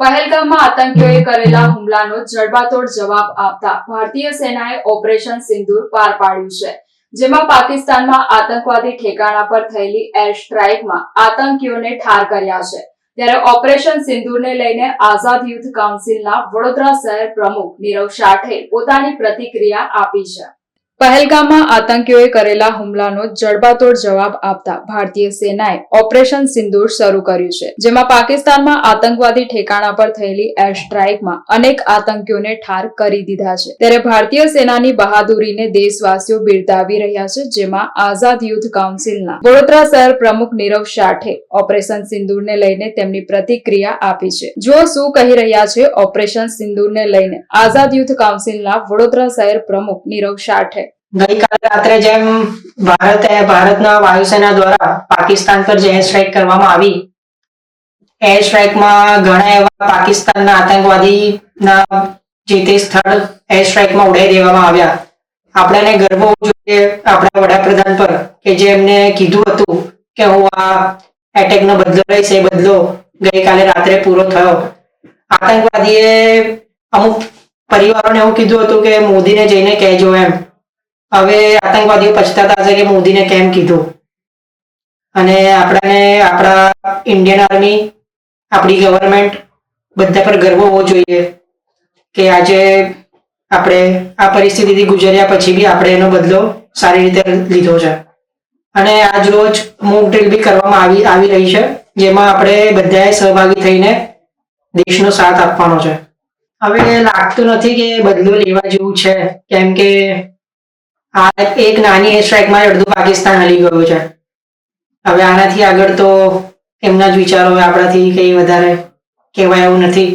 પહેલગામમાં આતંકીઓએ કરેલા હુમલાનો જડબાતોડ જવાબ આપતા ભારતીય સેનાએ ઓપરેશન સિંદૂર પાર પાડ્યું છે, જેમાં પાકિસ્તાનમાં આતંકવાદી ઠેકાણા પર થયેલી એર સ્ટ્રાઇકમાં આતંકીઓને ઠાર કર્યા છે. ત્યારે ઓપરેશન સિંદૂરને લઈને આઝાદ યુથ કાઉન્સિલના વડોદરા શહેર પ્રમુખ નીરવ શાઠે પોતાની પ્રતિક્રિયા આપી છે. પહેલગામમાં આતંકીઓએ કરેલા હુમલાનો જડબાતોડ જવાબ આપતા ભારતીય સેનાએ ઓપરેશન સિંદૂર શરૂ કર્યું છે, જેમાં પાકિસ્તાનમાં આતંકવાદી ઠેકાણા પર થયેલી એર સ્ટ્રાઇકમાં અનેક આતંકીઓને ઠાર કરી દીધા છે. ત્યારે ભારતીય સેનાની બહાદુરીને દેશવાસીઓ બિરદાવી રહ્યા છે, જેમાં આઝાદ યુથ કાઉન્સિલના વડોદરા શહેર પ્રમુખ નીરવ શાઠે ઓપરેશન સિંદૂરને લઈને તેમની પ્રતિક્રિયા આપી છે. જો શું કહી રહ્યા છે, ઓપરેશન સિંદૂરને લઈને આઝાદ યુથ કાઉન્સિલના વડોદરા શહેર પ્રમુખ નીરવ શાઠે. ગઈકાલે રાત્રે જેમ ભારતે ભારતના વાયુસેના દ્વારા પાકિસ્તાન પર જે એર સ્ટ્રાઇક કરવામાં આવી એર સ્ટ્રાઇકમાં ઘણા એવા પાકિસ્તાનના આતંકવાદીના જે તે સ્થળ એર સ્ટ્રાઇકમાં ઉડાઈ દેવામાં આવ્યા. આપણને ગર્વ હોવો જોઈએ આપણા વડાપ્રધાન પર કે જે એમને કીધું હતું કે હું આ એટેકનો બદલો લઈશ, એ બદલો ગઈકાલે રાત્રે પૂરો થયો. આતંકવાદીએ અમુક પરિવારોને એવું કીધું હતું કે મોદીને જઈને કહેજો એમ. હવે આતંકવાદીઓ પછતાતા હશે કે મોદીને કેમ કીધું? અને આપણાને, આપણા ઇન્ડિયન આર્મી આપણી ગવર્મેન્ટ બધા પર ગર્વ હોવો જોઈએ કે આજે આપણે આ પરિસ્થિતિથી ગુજર્યા પછી બી આપણે એનો બદલો સારી રીતે લીધો છે. અને આજ રોજ મૂક ડ્રીલ બી કરવામાં આવી આવી રહી છે, જેમાં આપણે બધાએ સહભાગી થઈને દેશનો સાથ આપવાનો છે. હવે લાગતું નથી કે બદલો લેવા જેવું છે, કેમ કે આ એક નાની સ્ટ્રાઇકમાં અડધું પાકિસ્તાન હલી ગયું છે. હવે આનાથી આગળ તો એમના જ વિચારો આપણાથી કઈ વધારે કહેવાય એવું નથી.